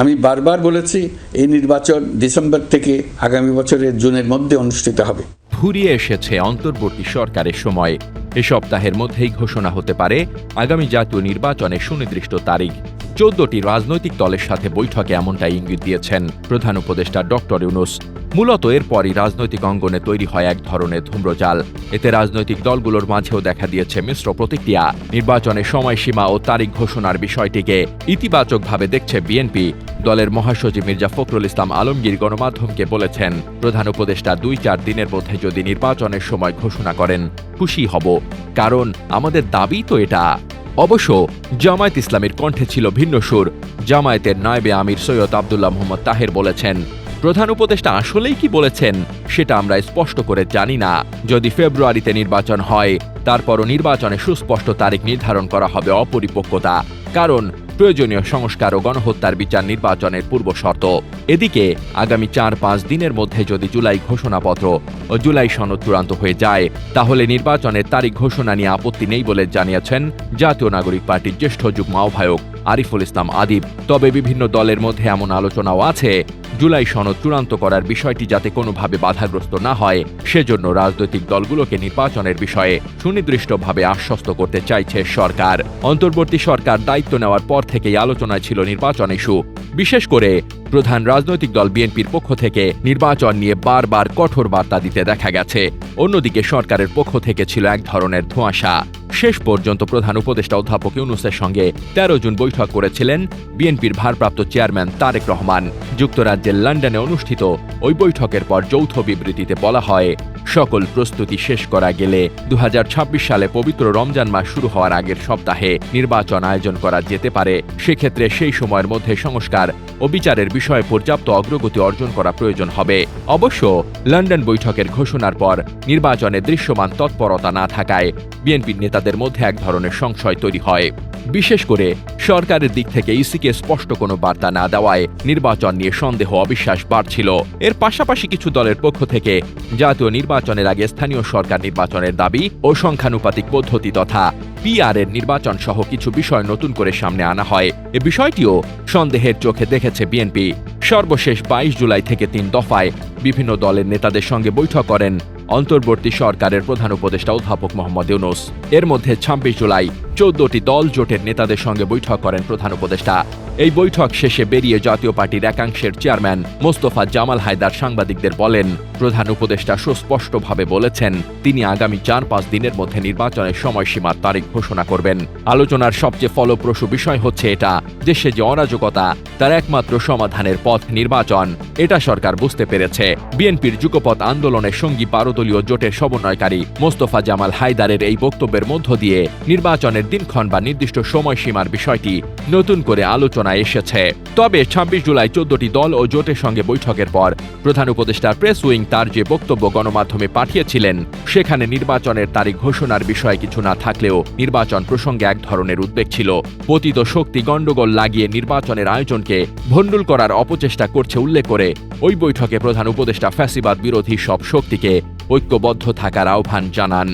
আমি বারবার বলেছি, এই নির্বাচন ডিসেম্বর থেকে আগামী বছরের জুনের মধ্যে অনুষ্ঠিত হবে। ফুরিয়ে এসেছে অন্তর্বর্তী সরকারের সময়। এ সপ্তাহের মধ্যেই ঘোষণা হতে পারে, আগামী জাতীয় নির্বাচনের সুনির্দিষ্ট তারিখ। চোদ্দটি রাজনৈতিক দলের সাথে বৈঠকে এমনটাই ইঙ্গিত দিয়েছেন প্রধান উপদেষ্টা ডক্টর ইউনুস। মূলত এরপরই রাজনৈতিক অঙ্গনে তৈরি হয় এক ধরনের ধূম্রজাল। এতে রাজনৈতিক দলগুলোর মাঝেও দেখা দিয়েছে মিশ্র প্রতিক্রিয়া। নির্বাচনের সময়সীমা ও তারিখ ঘোষণার বিষয়টিকে ইতিবাচকভাবে দেখছে বিএনপি। দলের মহাসচিব মির্জা ফখরুল ইসলাম আলমগীর গণমাধ্যমকে বলেছেন, প্রধান উপদেষ্টা দুই চার দিনের মধ্যে যদি নির্বাচনের সময় ঘোষণা করেন, খুশি হব। কারণ আমাদের দাবি তো এটা। অবশ্য জামায়াত ইসলামের কণ্ঠে ছিল ভিন্ন সুর। জামায়াতের নায়েবে আমির সৈয়দ আবদুল্লাহ মোহাম্মদ তাহের বলেছেন, প্রধান উপদেষ্টা আসলেই কি বলেছেন, সেটা আমরা স্পষ্ট করে জানি না। যদি ফেব্রুয়ারিতে নির্বাচন হয়, তারপরও নির্বাচনে সুস্পষ্ট তারিখ নির্ধারণ করা হবে অপরিপক্কতা। কারণ প্রয়োজনীয় সংস্কার ও গণহত্যার বিচার নির্বাচনের পূর্ব শর্ত। এদিকে, আগামী চার পাঁচ দিনের মধ্যে যদি জুলাই ঘোষণাপত্র ও জুলাই সনদ চূড়ান্ত হয়ে যায়, তাহলে নির্বাচনের তারিখ ঘোষণা নিয়ে আপত্তি নেই বলে জানিয়েছেন জাতীয় নাগরিক পার্টির জ্যেষ্ঠ যুগ্ম আহ্বায়ক আরিফুল ইসলাম আদিব। তবে বিভিন্ন দলের মধ্যে এমন আলোচনাও আছে। জুলাই সনদ চূড়ান্ত করার বিষয়টি যাতে কোনোভাবে বাধাগ্রস্ত না হয়, সেজন্য রাজনৈতিক দলগুলোকে নির্বাচনের বিষয়ে সুনির্দিষ্টভাবে আশ্বস্ত করতে চাইছে সরকার। অন্তর্বর্তী সরকার দায়িত্ব নেওয়ার পর থেকেই আলোচনায় ছিল নির্বাচন ইস্যু। বিশেষ করে প্রধান রাজনৈতিক দল বিএনপির পক্ষ থেকে নির্বাচন নিয়ে বারবার কঠোর বার্তা দিতে দেখা গেছে। অন্যদিকে সরকারের পক্ষ থেকে ছিল এক ধরনের ধোঁয়াশা। শেষ পর্যন্ত প্রধান উপদেষ্টা অধ্যাপক ইউনুসের সঙ্গে তেরো জুন বৈঠক করেছিলেন বিএনপির ভারপ্রাপ্ত চেয়ারম্যান তারেক রহমান। যুক্তরাজ্যের লন্ডনে অনুষ্ঠিত ওই বৈঠকের পর যৌথ বিবৃতিতে বলা হয়, সকল প্রস্তুতি শেষ করা গেলে দু হাজার ছাব্বিশ সালে পবিত্র রমজান মাস শুরু হওয়ার আগের সপ্তাহে নির্বাচন আয়োজন করা যেতে পারে। সেক্ষেত্রে সেই সময়ের মধ্যে সংস্কার ও বিচারের বিষয়ে পর্যাপ্ত অগ্রগতি অর্জন করা প্রয়োজন হবে। অবশ্য, লন্ডন বৈঠকের ঘোষণার পর নির্বাচনে দৃশ্যমান তৎপরতা না থাকায় বিএনপির নেতাদের মধ্যে এক ধরনের সংশয় তৈরি হয়। বিশেষ করে সরকারের দিক থেকে ইসিকে স্পষ্ট কোনো বার্তা না দেওয়ায় নির্বাচন নিয়ে সন্দেহ, অবিশ্বাস বাড়ছিল। এর পাশাপাশি কিছু দলের পক্ষ থেকে জাতীয় নির্বাচনের আগে স্থানীয় সরকার নির্বাচনের দাবি ও সংখ্যানুপাতিক পদ্ধতি তথা পিআর এর নির্বাচন সহ কিছু বিষয় নতুন করে সামনে আনা হয়। এ বিষয়টিও সন্দেহের চোখে দেখেছে বিএনপি। সর্বশেষ বাইশ জুলাই থেকে তিন দফায় বিভিন্ন দলের নেতাদের সঙ্গে বৈঠক করেন অন্তর্বর্তী সরকারের প্রধান উপদেষ্টা অধ্যাপক মোহাম্মদ ইউনুস। এর মধ্যে ছাব্বিশ জুলাই চোদ্দটি দল জোটের নেতাদের সঙ্গে বৈঠক করেন প্রধান উপদেষ্টা। এই বৈঠক শেষে বেরিয়ে জাতীয় পার্টির একাংশের চেয়ারম্যান মোস্তফা জামাল হায়দার সাংবাদিকদের বলেন, প্রধান উপদেষ্টা সুস্পষ্টভাবে বলেছেন, তিনি আগামী চার পাঁচ দিনের মধ্যে নির্বাচনের সময়সীমার তারিখ ঘোষণা করবেন। আলোচনার সবচেয়ে ফলপ্রসূ বিষয় হচ্ছে এটা, দেশে যে অরাজকতা, তার একমাত্র সমাধানের পথ নির্বাচন, এটা সরকার বুঝতে পেরেছে। বিএনপির যুগপথ আন্দোলনের সঙ্গী পারদলীয় জোটের সমন্বয়কারী মোস্তফা জামাল হায়দারের এই বক্তব্যের মধ্য দিয়ে নির্বাচনের দিনক্ষণ বা নির্দিষ্ট সময়সীমার বিষয়টি নতুন করে আলোচনায় এসেছে। তবে ছাব্বিশ জুলাই চোদ্দটি দল ও জোটের সঙ্গে বৈঠকের পর প্রধান উপদেষ্টার প্রেস উইং তার যে বক্তব্য গণমাধ্যমে পাঠিয়েছিলেন, সেখানে নির্বাচনের তারিখ ঘোষণার বিষয়ে কিছু না থাকলেও নির্বাচন প্রসঙ্গে এক ধরনের উদ্বেগ ছিল। পতিত শক্তি গণ্ডগোল লাগিয়ে নির্বাচনের আয়োজনকে ভণ্ডুল করার অপচেষ্টা করছে উল্লেখ করে ওই বৈঠকে প্রধান উপদেষ্টা ফ্যাসিবাদ বিরোধী সব শক্তিকে ঐক্যবদ্ধ থাকার আহ্বান জানান।